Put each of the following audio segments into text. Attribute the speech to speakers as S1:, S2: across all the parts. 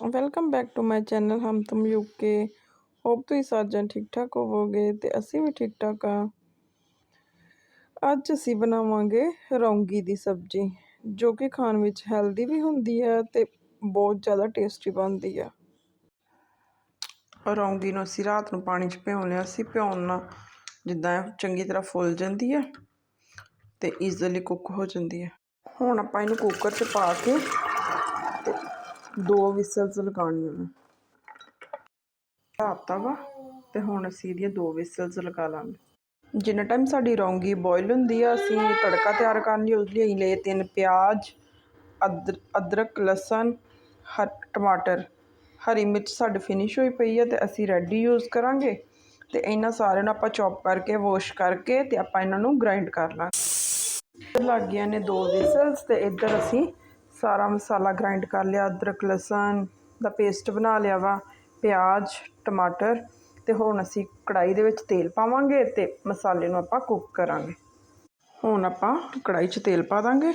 S1: Welcome back to my channel Hum Tum UK hope ਤੁਸੀਂ ਸਾਰੇ ਜਣ ਠੀਕ ਠਾਕ ਹੋਵੋਗੇ ਤੇ ਅਸੀਂ ਵੀ ਠੀਕ ਠਾਕ ਆ। ਅੱਜ ਅਸੀਂ ਬਣਾਵਾਂਗੇ ਰੌਂਗੀ ਦੀ ਸਬਜ਼ੀ, ਜੋ ਕਿ ਖਾਣ ਵਿੱਚ ਹੈਲਦੀ ਵੀ ਹੁੰਦੀ ਹੈ ਤੇ ਬਹੁਤ ਜ਼ਿਆਦਾ ਟੇਸਟੀ ਬਣਦੀ ਆ। ਰੌਂਗੀ ਨੂੰ ਅਸੀਂ ਰਾਤ ਨੂੰ ਪਾਣੀ 'ਚ ਭਿਉਂ ਲਿਆ ਸੀ, ਭਿਉਣ ਨਾਲ ਜਿੱਦਾਂ ਚੰਗੀ ਤਰ੍ਹਾਂ ਫੁੱਲ ਜਾਂਦੀ ਹੈ ਤੇ ਈਜ਼ੀਲੀ ਕੁੱਕ ਹੋ ਜਾਂਦੀ ਹੈ ਹੁਣ ਆਪਾਂ ਇਹਨੂੰ ਕੁੱਕਰ 'ਚ ਪਾ ਕੇ ਤੇ ਦੋ ਵਿਸਲਸ ਲਗਾਉਣੀਆਂ ਨੇ। ਆਤਾ ਵਾ, ਤੇ ਹੁਣ ਅਸੀਂ ਇਹਦੀਆਂ ਦੋ ਵਿਸਲਸ ਲਗਾ ਲਾਂਗੇ। ਜਿੰਨਾ ਟਾਈਮ ਸਾਡੀ ਰੌਂਗੀ ਬੋਇਲ ਹੁੰਦੀ ਆ, ਅਸੀਂ ਤੜਕਾ ਤਿਆਰ ਕਰਨ ਲਈ ਉਸ ਲਈ ਅਸੀਂ ਲਏ ਤਿੰਨ ਪਿਆਜ਼ ਅਦਰ ਅਦਰਕ, ਲਸਣ, ਹ, ਟਮਾਟਰ। ਹਰੀ ਮਿਰਚ ਸਾਡੇ ਫਿਨਿਸ਼ ਹੋਈ ਪਈ ਆ ਤੇ ਅਸੀਂ ਰੈਡੀ ਯੂਜ਼ ਕਰਾਂਗੇ। ਤੇ ਇਹਨਾਂ ਸਾਰਿਆਂ ਨੂੰ ਆਪਾਂ ਚੌਪ ਕਰਕੇ ਵਾਸ਼ ਕਰਕੇ ਤੇ ਆਪਾਂ ਇਹਨਾਂ ਨੂੰ ਗ੍ਰਾਈਂਡ ਕਰ ਲਾਂਗੇ। ਲੱਗ ਗਈਆਂ ਨੇ ਦੋ ਵਿਸਲਸ ਤੇ ਇੱਧਰ ਅਸੀਂ ਸਾਰਾ ਮਸਾਲਾ ਗ੍ਰਾਇੰਡ ਕਰ ਲਿਆ, ਅਦਰਕ, ਲਸਣ ਦਾ ਪੇਸਟ ਬਣਾ ਲਿਆ ਵਾ, ਪਿਆਜ਼, ਟਮਾਟਰ ਤੇ ਹੁਣ ਅਸੀਂ ਕੜਾਈ ਦੇ ਵਿੱਚ ਤੇਲ ਪਾਵਾਂਗੇ ਤੇ ਮਸਾਲੇ ਨੂੰ ਆਪਾਂ ਕੁੱਕ ਕਰਾਂਗੇ। ਹੁਣ ਆਪਾਂ ਕੜਾਈ 'ਚ ਤੇਲ ਪਾ ਦਾਂਗੇ।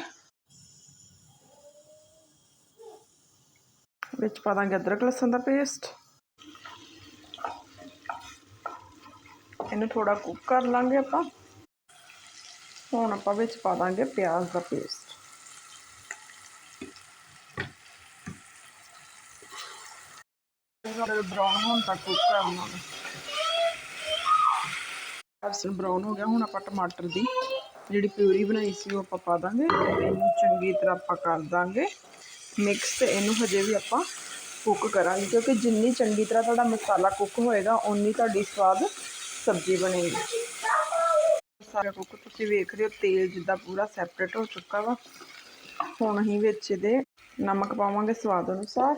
S1: ਵਿੱਚ ਪਾ ਦਾਂਗੇ ਅਦਰਕ, ਲਸਣ ਦਾ ਪੇਸਟ ਇਹਨੂੰ ਥੋੜਾ ਕੁੱਕ ਕਰ ਲਾਂਗੇ ਆਪਾਂ। ਹੁਣ ਆਪਾਂ ਵਿੱਚ ਪਾ ਦਾਂਗੇ ਪਿਆਜ਼ ਦਾ ਪੇਸਟ ਇਹਨੂੰ ਬਰਾਊਨ ਹੋਣ ਤੱਕ ਕੁੱਕ ਕਰਨਾ ਹੈ ਅਰਸਨ ਹੋ ਗਿਆ, ਹੁਣ ਆਪਾਂ ਟਮਾਟਰ ਦੀ ਜਿਹੜੀ ਪਿਊਰੀ ਬਣਾਈ ਸੀ ਉਹ ਆਪਾਂ ਪਾ ਦਾਂਗੇ। ਇਹਨੂੰ ਚੰਗੀ ਤਰ੍ਹਾਂ ਆਪਾਂ ਕਰ ਦਾਂਗੇ। ਮਿਕਸ ਤੇ ਇਹਨੂੰ ਹਜੇ ਵੀ ਆਪਾਂ ਕੁੱਕ ਕਰਾਂਗੇ, ਕਿਉਂਕਿ ਜਿੰਨੀ ਚੰਗੀ ਤਰ੍ਹਾਂ ਤੁਹਾਡਾ ਮਸਾਲਾ ਕੁੱਕ ਹੋਏਗਾ, ਓਨੀ ਤੁਹਾਡੀ ਸਵਾਦ ਸਬਜ਼ੀ ਬਣੇਗੀ। ਸਾਰਾ ਕੁੱਕ ਤੁਸੀਂ ਵੇਖ ਰਹੇ ਹੋ, ਤੇਲ ਜਿੱਦਾਂ ਪੂਰਾ ਸੈਪਰੇਟ ਹੋ ਚੁੱਕਾ ਵਾ। ਹੁਣ ਅਸੀਂ ਵਿੱਚ ਇਹਦੇ ਨਮਕ ਪਾਵਾਂਗੇ ਸਵਾਦ ਅਨੁਸਾਰ।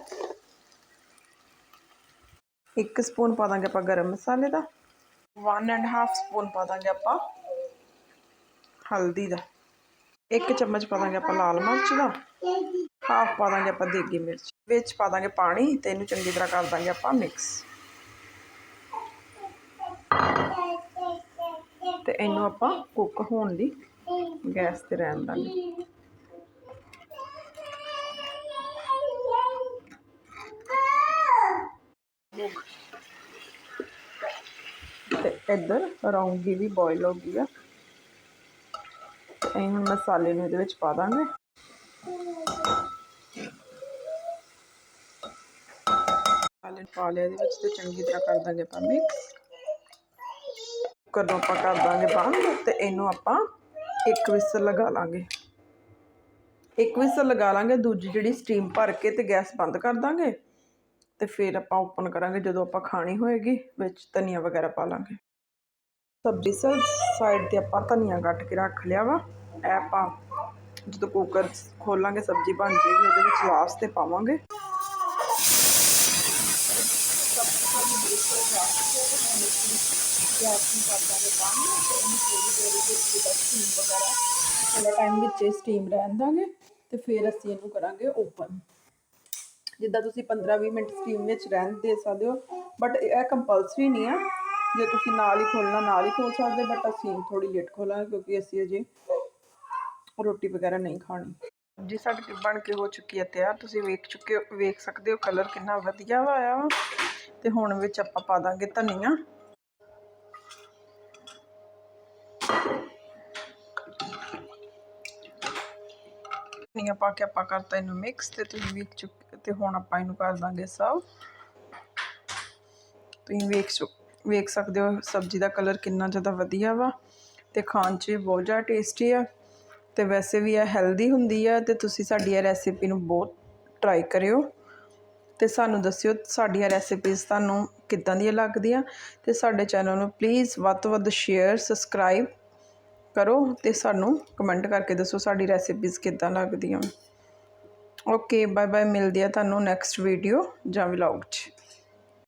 S1: ਇੱਕ ਸਪੂਨ ਪਾ ਦਾਂਗੇ ਆਪਾਂ ਗਰਮ ਮਸਾਲੇ ਦਾ। 1 ਐਂਡ ਹਾਫ ਸਪੂਨ ਪਾ ਦਾਂਗੇ ਆਪਾਂ ਹਲਦੀ ਦਾ। ਇੱਕ ਚਮਚ ਪਾ ਦਾਂਗੇ ਆਪਾਂ ਲਾਲ ਮਿਰਚ ਦਾ। ਹਾਫ ਪਾ ਦਾਂਗੇ ਆਪਾਂ ਦੇਗੀ ਮਿਰਚ। ਵਿੱਚ ਪਾ ਦਾਂਗੇ ਪਾਣੀ ਤੇ ਇਹਨੂੰ ਚੰਗੀ ਤਰ੍ਹਾਂ ਕਰ ਦਾਂਗੇ ਆਪਾਂ ਮਿਕਸ ਤੇ ਇਹਨੂੰ ਆਪਾਂ ਕੁੱਕ ਹੋਣ ਲਈ ਗੈਸ ਤੇ ਰਹਿਣ ਦਾਂਗੇ। ਤੇ ਇੱਧਰ ਰੌਂਗੀ ਵੀ ਬੋਇਲ ਹੋ ਗਈ ਆ। ਤੇ ਹੁਣ ਮਸਾਲੇ ਨੂੰ ਇਹਦੇ ਵਿੱਚ ਪਾ ਦਾਂਗੇ। ਮਸਾਲੇ ਪਾ ਲਿਆ ਇਹਦੇ ਵਿੱਚ ਤੇ ਚੰਗੀ ਤਰ੍ਹਾਂ ਕਰ ਦਾਂਗੇ ਆਪਾਂ ਮਿਕਸ ਕੁੱਕਰ ਨੂੰ ਆਪਾਂ ਕਰ ਦਾਂਗੇ ਬੰਦ ਤੇ ਇਹਨੂੰ ਆਪਾਂ ਇੱਕ ਵਿਸਲ ਲਗਾ ਲਾਂਗੇ। ਇੱਕ ਵਿਸਲ ਲਗਾ ਲਾਂਗੇ, ਦੂਜੀ ਜਿਹੜੀ ਸਟੀਮ ਭਰ ਕੇ ਤੇ ਗੈਸ ਬੰਦ ਕਰ ਦਾਂਗੇ। ਤੇ ਫਿਰ ਆਪਾਂ ਓਪਨ ਕਰਾਂਗੇ ਜਦੋਂ ਆਪਾਂ ਖਾਣੀ ਹੋਏਗੀ, ਵਿੱਚ ਧਨੀਆ ਵਗੈਰਾ ਪਾ ਲਾਂਗੇ। ਸਬਜ਼ੀ ਸਰ ਸਾਈਡ ਤੇ ਆਪਾਂ ਧਨੀਆ ਕੱਟ ਕੇ ਰੱਖ ਲਿਆ ਵਾ। ਇਹ ਆਪਾਂ ਜਦੋਂ ਕੁੱਕਰ ਖੋਲਾਂਗੇ, ਸਬਜ਼ੀ ਬਣ ਜਾਏਗੀ ਉਹਦੇ ਵਿੱਚ ਲਾਸਟ ਤੇ ਪਾਵਾਂਗੇ। ਥੋੜਾ ਟਾਈਮ ਵਿੱਚ ਸਟੀਮ ਰਹਿਣ ਦਾਂਗੇ, ਤੇ ਫਿਰ ਅਸੀਂ ਇਹਨੂੰ ਕਰਾਂਗੇ ਓਪਨ ਜਿੱਦਾਂ ਤੁਸੀਂ 15-20 ਮਿੰਟ ਸਟੀਮ ਵਿੱਚ ਰਹਿਣ ਦੇ ਸਕਦੇ ਹੋ ਬਟ ਇਹ ਕੰਪਲਸਰੀ ਨਹੀਂ ਆ। ਜੇ ਤੁਸੀਂ ਨਾਲ ਹੀ ਖੋਲਣਾ, ਨਾਲ ਹੀ ਖੋਲ ਸਕਦੇ ਬਟ ਅਸੀਂ ਥੋੜੀ ਲੇਟ ਖੋਲਾਂਗੇ ਕਿਉਂਕਿ ਅਸੀਂ ਅਜੇ ਰੋਟੀ ਵਗੈਰਾ ਨਹੀਂ ਖਾਣੀ। ਜੀ, ਸਾਡੀ ਬਣ ਕੇ ਹੋ ਚੁੱਕੀ ਹੈ ਤਿਆਰ। ਤੁਸੀਂ ਵੇਖ ਚੁੱਕੇ ਹੋ, ਵੇਖ ਸਕਦੇ ਹੋ ਕਲਰ ਕਿੰਨਾ ਵਧੀਆ ਆਇਆ ਵਾ। ਤੇ ਹੁਣ ਵਿੱਚ ਆਪਾਂ ਪਾ ਦਾਂਗੇ ਧਨੀਆ। ਧਨੀਆ ਪਾ ਕੇ ਆਪਾਂ ਕਰਤਾ ਇਹਨੂੰ ਮਿਕਸ ਤੇ ਤੁਸੀਂ ਵੇਖ ਚੁੱਕੇ ਤੇ ਹੁਣ ਆਪਾਂ ਇਹਨੂੰ ਕਰ ਦਾਂਗੇ ਸਭ ਤੁਸੀਂ ਵੇਖ ਵੇਖ ਸਕਦੇ ਹੋ ਸਬਜ਼ੀ ਦਾ ਕਲਰ ਕਿੰਨਾ ਜ਼ਿਆਦਾ ਵਧੀਆ ਵਾ ਤੇ ਖਾਣ 'ਚ ਬਹੁਤ ਜ਼ਿਆਦਾ ਟੇਸਟੀ ਆ। ਤੇ ਵੈਸੇ ਵੀ ਇਹ ਹੈਲਦੀ ਹੁੰਦੀ ਆ ਤੇ ਤੁਸੀਂ ਸਾਡੀ ਇਹ ਰੈਸਿਪੀ ਨੂੰ ਬਹੁਤ ਟਰਾਈ ਕਰਿਓ। ਤੇ ਸਾਨੂੰ ਦੱਸਿਓ ਸਾਡੀਆਂ ਰੈਸਿਪੀਜ਼ ਤੁਹਾਨੂੰ ਕਿੱਦਾਂ ਦੀਆਂ ਲੱਗਦੀਆਂ ਤੇ ਸਾਡੇ ਚੈਨਲ ਨੂੰ ਪਲੀਜ਼ ਵੱਧ ਤੋਂ ਵੱਧ ਸ਼ੇਅਰ ਸਬਸਕ੍ਰਾਈਬ ਕਰੋ ਤੇ ਸਾਨੂੰ ਕਮੈਂਟ ਕਰਕੇ ਦੱਸੋ ਸਾਡੀ ਰੈਸਿਪੀਜ਼ ਕਿੱਦਾਂ ਲੱਗਦੀਆਂ। ਓਕੇ ਬਾਏ ਬਾਏ ਮਿਲਦੀ ਆ ਤੁਹਾਨੂੰ ਨੈਕਸਟ ਵੀਡੀਓ ਜਾਂ ਵਲੋਗ 'ਚ।